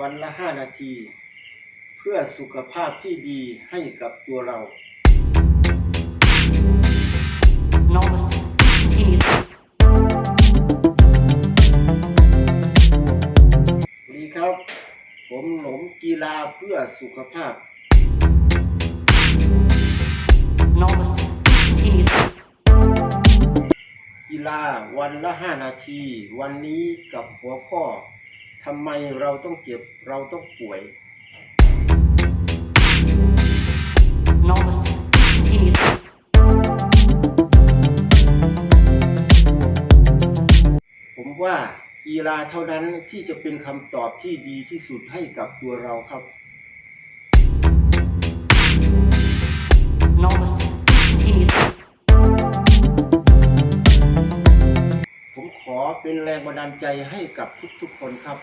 วันละ 5 นาที เพื่อสุขภาพที่ดีให้กับตัวเรา Enormous. Instantaneous. ดีครับ ผมหนมกีฬาเพื่อสุขภาพ Enormous. Instantaneous. กีฬาวันละ 5 นาที วันนี้กับหัวข้อ ทำไมเราต้องเจ็บเราต้องป่วย Enormous. Instantaneous. ผมว่ากีฬาเท่านั้นที่จะเป็นคำตอบที่ดีที่สุดให้กับตัวเราครับ เป็นแรงบันดาลใจให้กับทุกๆคนครับ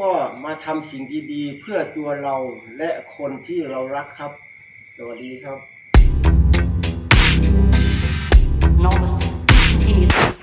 ก็มาทำสิ่งดีๆ เพื่อตัวเราและคนที่เรารักครับ สวัสดีครับ Namaste.